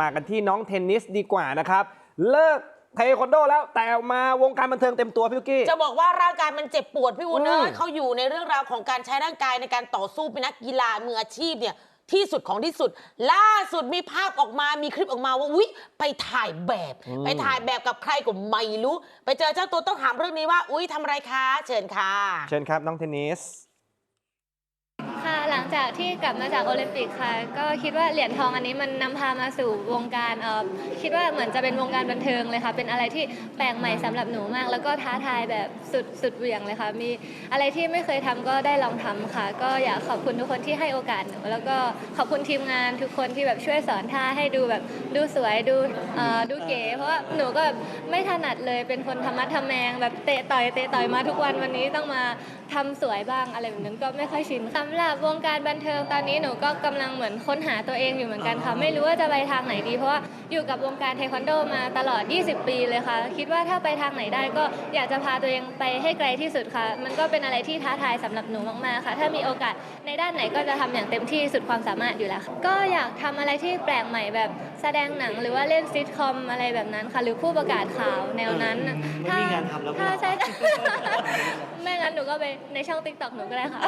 มากันที่น้องเทนนิสดีกว่านะครับ เลิกเทควันโดแล้วแต่มาวงการบันเทิงเต็มตัวพี่ลูกกี้ จะบอกว่าร่างกายมันเจ็บปวดพี่วุ้นอืมเอ้ยเขาอยู่ในเรื่องราวของการใช้ร่างกายในการต่อสู้เป็นนักกีฬามืออาชีพเนี่ยที่สุดของที่สุด ล่าสุดมีภาพออกมามีคลิปออกมาว่าอุ๊ยไปถ่ายแบบ ไปถ่ายแบบกับใครก็ไม่รู้ ไปเจอเจ้าตัวต้องถามเรื่องนี้ว่าอุ๊ยทำอะไรคะ เชิญค่ะ เชิญครับน้องเทนนิสค่ะหลั งจากที่กลับมาจากโอลิมปิกค่ะ ก็คิดว่าเหรียญทองอันนี้มันนำพามาสู่วงการเออคิดว่าเหมือนจะเป็นวงการบันเทิงเลยค่ะ เป็นอะไรที่แปลกใหม่สำหรับหนูมาก แล้วก็ท้าทายแบบสุดสุดเหวี่ยงเลยค่ะ มีอะไรที่ไม่เคยทำก็ได้ลองทำค่ะ ก็อยากขอบคุณทุกคนที่ให้โอกาสหนู แล้วก็ขอบคุณทีมงานทุกคนที่แบบช่วยสอนท่าให้ดูแบบดูสวยดูเอ่อดูเก๋ เพราะว่าหนูก็แบบไม่ถนัดเลยเป็นคนธรรมะทะแมงแบบเตะต่อยเตะต่อยมาทุกวันวันนี้ต้องมา ทำสวยบ้างอะไรแบบนั้นก็ไม่ค่อยชินสำหรับวงการบันเทิงตอนนี้หนูก็กำลังเหมือนค้นหาตัวเองอยู่เหมือนกันค่ะไม่รู้ว่าจะไปทางไหนดี เพราะว่าอยู่กับวงการเทควันโดมาตลอด 20 ปีเลยค่ะ คิดว่าถ้าไปทางไหนได้ก็อยากจะพาตัวเองไปให้ไกลที่สุดค่ะ มันก็เป็นอะไรที่ท้าทายสำหรับหนูมากๆค่ะ ถ้ามีโอกาสในด้านไหนก็จะทำอย่างเต็มที่สุดความสามารถอยู่แล้วค่ะก็อยากทำอะไรที่แปลกใหม่แบบแสดงหนังหรือว่าเล่นซิทคอมอะไรแบบนั้นค่ะ หรือผู้ประกาศข่าวแนวนั้นไม่มีงานทำแล้วถ้าเหรอใช่ไม่งั้นห นูก็ไปในช่องติ๊กต็อกหนูก็ได้ค่ะ